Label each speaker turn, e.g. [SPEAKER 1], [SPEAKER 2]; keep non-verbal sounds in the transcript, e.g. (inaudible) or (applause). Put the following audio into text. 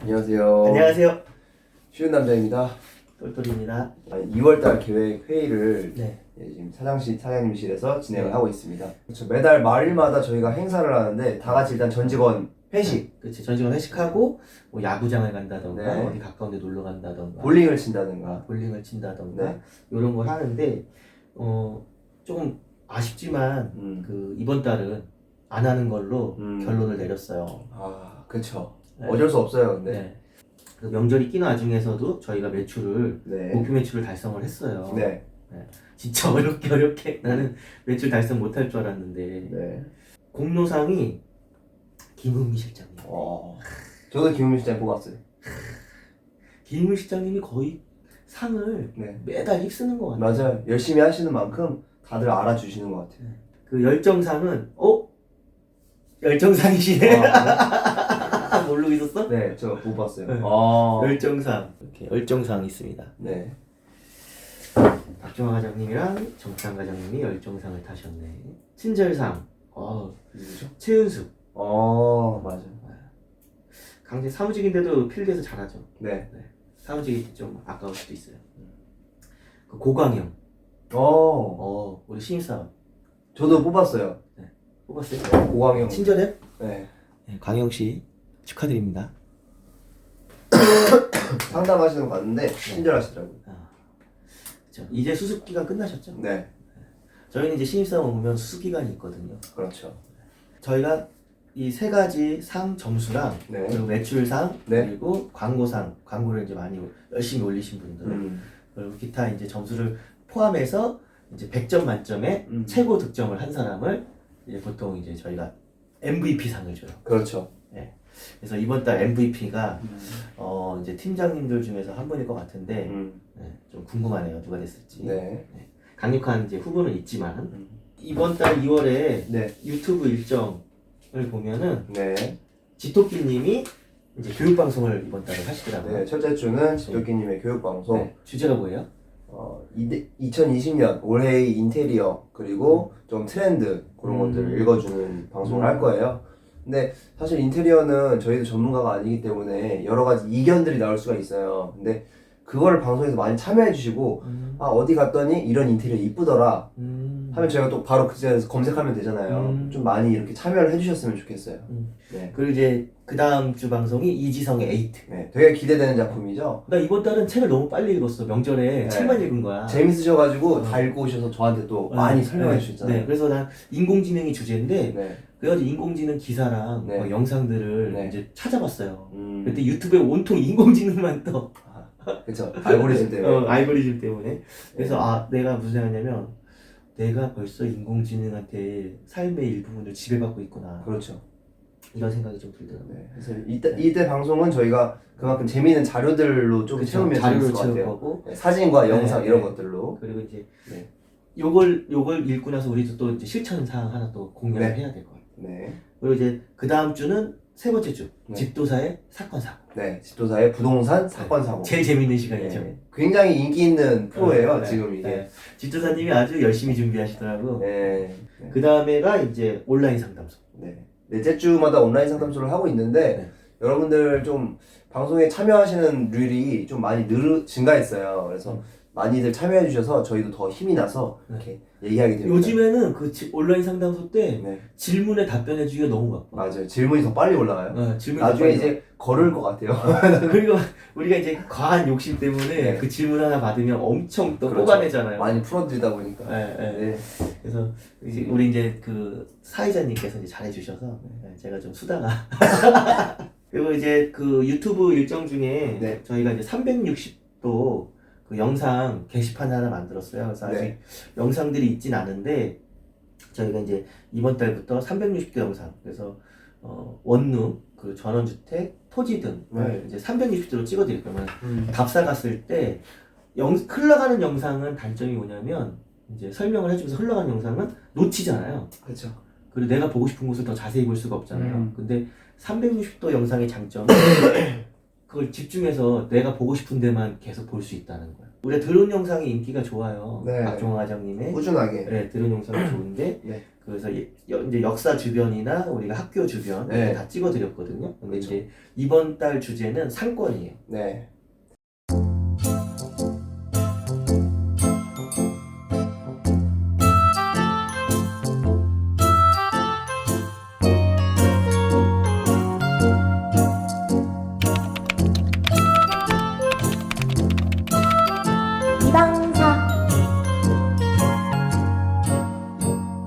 [SPEAKER 1] 안녕하세요.
[SPEAKER 2] 안녕하세요.
[SPEAKER 1] 쉬운 남자입니다.
[SPEAKER 2] 똘똘입니다.
[SPEAKER 1] 2월달 계획 회의를
[SPEAKER 2] 네.
[SPEAKER 1] 예, 지금 사장실 사장님실에서 진행을
[SPEAKER 2] 네.
[SPEAKER 1] 하고 있습니다. 그렇죠. 매달 말일마다 저희가 행사를 하는데 다 같이 일단 전 직원 회식,
[SPEAKER 2] 그치. 전직원 회식하고 뭐 야구장을 간다던가
[SPEAKER 1] 네.
[SPEAKER 2] 어디 가까운 데 놀러 간다던가
[SPEAKER 1] 볼링을 친다든가.
[SPEAKER 2] 볼링을 친다던가
[SPEAKER 1] 네.
[SPEAKER 2] 이런 걸 하는데 어 조금 아쉽지만
[SPEAKER 1] 음.
[SPEAKER 2] 그 이번 달은 안 하는 걸로
[SPEAKER 1] 음.
[SPEAKER 2] 결론을 내렸어요.
[SPEAKER 1] 아, 그렇죠.
[SPEAKER 2] 네.
[SPEAKER 1] 어쩔 수 없어요. 근데.
[SPEAKER 2] 네. 그 명절이 끼는 와중에서도 저희가 매출을
[SPEAKER 1] 네.
[SPEAKER 2] 목표 매출을 달성을 했어요.
[SPEAKER 1] 네.
[SPEAKER 2] 진짜 어렵게 어렵게 (laughs) 나는 매출 달성 못할 줄 알았는데
[SPEAKER 1] 네.
[SPEAKER 2] 공로상이 김은미 실장님.
[SPEAKER 1] 어. 저도 김은미 실장 뽑았어요.
[SPEAKER 2] 김은미 실장님이 거의 상을
[SPEAKER 1] 네.
[SPEAKER 2] 매달 휩쓰는 것 같아요.
[SPEAKER 1] 맞아요. 열심히 하시는 만큼 다들 알아주시는 것 같아요.
[SPEAKER 2] 그 열정상은 어? 열정상이시네.
[SPEAKER 1] 아,
[SPEAKER 2] 모르고 있었어?
[SPEAKER 1] 네. (laughs) 네, 저 뽑았어요.
[SPEAKER 2] 네.
[SPEAKER 1] 아.
[SPEAKER 2] 열정상 이렇게 열정상이 있습니다.
[SPEAKER 1] 네.
[SPEAKER 2] 박종화 과장님이랑 정상 과장님이 열정상을 타셨네. 친절상. 어,
[SPEAKER 1] 누구죠?
[SPEAKER 2] 최은숙.
[SPEAKER 1] 어, 맞아요.
[SPEAKER 2] 강제 사무직인데도 필드에서 잘하죠.
[SPEAKER 1] 네.
[SPEAKER 2] 사무직이 좀 아까울 수도 있어요. 그 고광영.
[SPEAKER 1] 어.
[SPEAKER 2] 어, 우리 신입사원
[SPEAKER 1] 저도 뽑았어요.
[SPEAKER 2] 뽑았어요.
[SPEAKER 1] 고광영.
[SPEAKER 2] 친절해?
[SPEAKER 1] 네.
[SPEAKER 2] 네, 광영 씨 축하드립니다. (coughs)
[SPEAKER 1] 상담하시는 거 봤는데 친절하시더라고요.
[SPEAKER 2] 아, 그렇죠. 이제 수습 기간 끝나셨죠?
[SPEAKER 1] 네,
[SPEAKER 2] 저희는 이제 신입사원 오면 수습 기간이 있거든요.
[SPEAKER 1] 그렇죠.
[SPEAKER 2] 저희가 이 세 가지 상 점수랑
[SPEAKER 1] 네.
[SPEAKER 2] 그리고 매출상
[SPEAKER 1] 네.
[SPEAKER 2] 그리고 광고상 광고를 이제 많이 열심히 올리신 분들
[SPEAKER 1] 음,
[SPEAKER 2] 그리고 기타 이제 점수를 포함해서 이제 100점 만점에
[SPEAKER 1] 음.
[SPEAKER 2] 최고 득점을 한 사람을 이제 보통 이제 저희가 MVP 상을 줘요.
[SPEAKER 1] 그렇죠.
[SPEAKER 2] 그래서 이번 달 MVP가 어 이제 팀장님들 중에서 한 분일 것 같은데
[SPEAKER 1] 음,
[SPEAKER 2] 네, 좀 궁금하네요 누가 됐을지.
[SPEAKER 1] 네.
[SPEAKER 2] 강력한 이제 후보는 있지만
[SPEAKER 1] 음.
[SPEAKER 2] 이번 달 2월에
[SPEAKER 1] 네.
[SPEAKER 2] 유튜브 일정을 보면은
[SPEAKER 1] 네.
[SPEAKER 2] 지토끼님이 이제 교육 방송을 이번 달에 하시더라고요.
[SPEAKER 1] 네. 첫째 주는 지도기님의 교육방송.
[SPEAKER 2] 네, 주제가 뭐예요?
[SPEAKER 1] 어, 2020년 올해의 인테리어 그리고 좀 트렌드 그런
[SPEAKER 2] 음.
[SPEAKER 1] 것들을 읽어주는 방송을
[SPEAKER 2] 음.
[SPEAKER 1] 할 거예요. 근데 사실 인테리어는 저희도 전문가가 아니기 때문에 여러 가지 이견들이 나올 수가 있어요. 근데 그거를 방송에서 많이 참여해 주시고
[SPEAKER 2] 음,
[SPEAKER 1] 아 어디 갔더니 이런 인테리어 이쁘더라
[SPEAKER 2] 음,
[SPEAKER 1] 하면 저희가 또 바로 그 자리에서 검색하면 되잖아요.
[SPEAKER 2] 음.
[SPEAKER 1] 좀 많이 이렇게 참여를 해주셨으면 좋겠어요.
[SPEAKER 2] 음.
[SPEAKER 1] 네.
[SPEAKER 2] 그리고 이제 그 다음 주 방송이 이지성의 에이트.
[SPEAKER 1] 네, 되게 기대되는 작품이죠.
[SPEAKER 2] 나 이번 달은 책을 너무 빨리 읽었어. 명절에
[SPEAKER 1] 네.
[SPEAKER 2] 책만 읽은 거야.
[SPEAKER 1] 재밌으셔가지고
[SPEAKER 2] 어.
[SPEAKER 1] 다 읽고 오셔서 저한테 또
[SPEAKER 2] 네,
[SPEAKER 1] 많이 설명해
[SPEAKER 2] 네,
[SPEAKER 1] 주셨잖아요.
[SPEAKER 2] 네, 그래서 난 인공지능이 주제인데
[SPEAKER 1] 네.
[SPEAKER 2] 그래가지고 인공지능 기사랑
[SPEAKER 1] 네.
[SPEAKER 2] 막 영상들을
[SPEAKER 1] 네.
[SPEAKER 2] 이제 찾아봤어요.
[SPEAKER 1] 음,
[SPEAKER 2] 그때 유튜브에 온통 인공지능만 떠.
[SPEAKER 1] 그쵸. 알고리즘 때문에.
[SPEAKER 2] 어, 알고리즘 때문에. 그래서
[SPEAKER 1] 네.
[SPEAKER 2] 아 내가 무슨 생각냐면 내가 벌써 인공지능한테 삶의 일부분을 지배받고 있구나
[SPEAKER 1] 그렇죠.
[SPEAKER 2] 이런 생각이 좀 들더라고요.
[SPEAKER 1] 네. 그래서 이때, 이때 방송은 저희가 그만큼 재미있는 자료들로 좀
[SPEAKER 2] 그쵸?
[SPEAKER 1] 채우면
[SPEAKER 2] 자료를
[SPEAKER 1] 재밌을 것
[SPEAKER 2] 채울
[SPEAKER 1] 같아요.
[SPEAKER 2] 거고
[SPEAKER 1] 네, 사진과
[SPEAKER 2] 네,
[SPEAKER 1] 영상
[SPEAKER 2] 네.
[SPEAKER 1] 이런 것들로.
[SPEAKER 2] 그리고 이제
[SPEAKER 1] 네.
[SPEAKER 2] 요걸 요걸 읽고 나서 우리도 또 이제 실천 사항 하나 또 공유를
[SPEAKER 1] 네.
[SPEAKER 2] 해야 될것 같아요.
[SPEAKER 1] 네.
[SPEAKER 2] 그리고 이제 그 다음 주는 세 번째 주
[SPEAKER 1] 네.
[SPEAKER 2] 집도사의 사건 사고
[SPEAKER 1] 네. 집도사의 부동산 사건 사고.
[SPEAKER 2] 제일 재밌는 시간이죠.
[SPEAKER 1] 네. 굉장히 인기 있는 프로예요,
[SPEAKER 2] 네,
[SPEAKER 1] 지금
[SPEAKER 2] 네.
[SPEAKER 1] 이게.
[SPEAKER 2] 네. 집도사님이 아주 열심히 준비하시더라고.
[SPEAKER 1] 네. 네.
[SPEAKER 2] 그 다음에가 이제 온라인 상담소.
[SPEAKER 1] 네. 넷째 주마다 온라인 상담소를 하고 있는데
[SPEAKER 2] 네.
[SPEAKER 1] 여러분들 좀 방송에 참여하시는 률이 좀 많이 늘 증가했어요. 그래서
[SPEAKER 2] 음.
[SPEAKER 1] 많이들 참여해 주셔서 저희도 더 힘이 나서 이렇게 얘기하게 됩니다.
[SPEAKER 2] 요즘에는 그 지- 온라인 상담소 때
[SPEAKER 1] 네.
[SPEAKER 2] 질문에 답변해 주기가 너무 바빠.
[SPEAKER 1] 맞아요. 질문이 더 빨리 올라가요.
[SPEAKER 2] 어, 질문
[SPEAKER 1] 나중에 이제 거를 것 같아요. (laughs)
[SPEAKER 2] 그리고 우리가 이제 과한 욕심 때문에
[SPEAKER 1] 네.
[SPEAKER 2] 그 질문 하나 받으면 엄청 또
[SPEAKER 1] 그렇죠.
[SPEAKER 2] 뽑아내잖아요.
[SPEAKER 1] 많이 풀어드리다 보니까.
[SPEAKER 2] 네, 네.
[SPEAKER 1] 네.
[SPEAKER 2] 그래서 이제 우리 이제 그 사회자님께서 이제 잘해주셔서 네, 제가 좀 수다가 (laughs) 그리고 이제 그 유튜브 일정 중에
[SPEAKER 1] 네.
[SPEAKER 2] 저희가 이제 360도 그 영상 게시판 하나 만들었어요. 그래서 아직
[SPEAKER 1] 네.
[SPEAKER 2] 영상들이 있진 않은데 저희가 이제 이번 달부터 360도 영상 그래서 어, 원룸 그 전원주택 토지 등을
[SPEAKER 1] 네.
[SPEAKER 2] 이제 360도로 찍어드릴 거면
[SPEAKER 1] 음.
[SPEAKER 2] 답사 갔을 때 영, 흘러가는 영상은 단점이 뭐냐면 이제 설명을 해주면서 흘러가는 영상은 놓치잖아요.
[SPEAKER 1] 그렇죠.
[SPEAKER 2] 그리고 내가 보고 싶은 곳을 더 자세히 볼 수가 없잖아요.
[SPEAKER 1] 음.
[SPEAKER 2] 근데 360도 영상의 장점은 (coughs) 그걸 집중해서 내가 보고 싶은 데만 계속 볼 수 있다는 거예요. 우리가 드론 영상이 인기가 좋아요.
[SPEAKER 1] 네.
[SPEAKER 2] 박종화 과장님의
[SPEAKER 1] 꾸준하게.
[SPEAKER 2] 네, 드론 영상이 좋은데
[SPEAKER 1] 네.
[SPEAKER 2] 그래서 예- 여- 이제 역사 주변이나 우리가 학교 주변
[SPEAKER 1] 네.
[SPEAKER 2] 다 찍어드렸거든요. 근데
[SPEAKER 1] 그렇죠.
[SPEAKER 2] 이제 이번 달 주제는 상권이에요.
[SPEAKER 1] 네.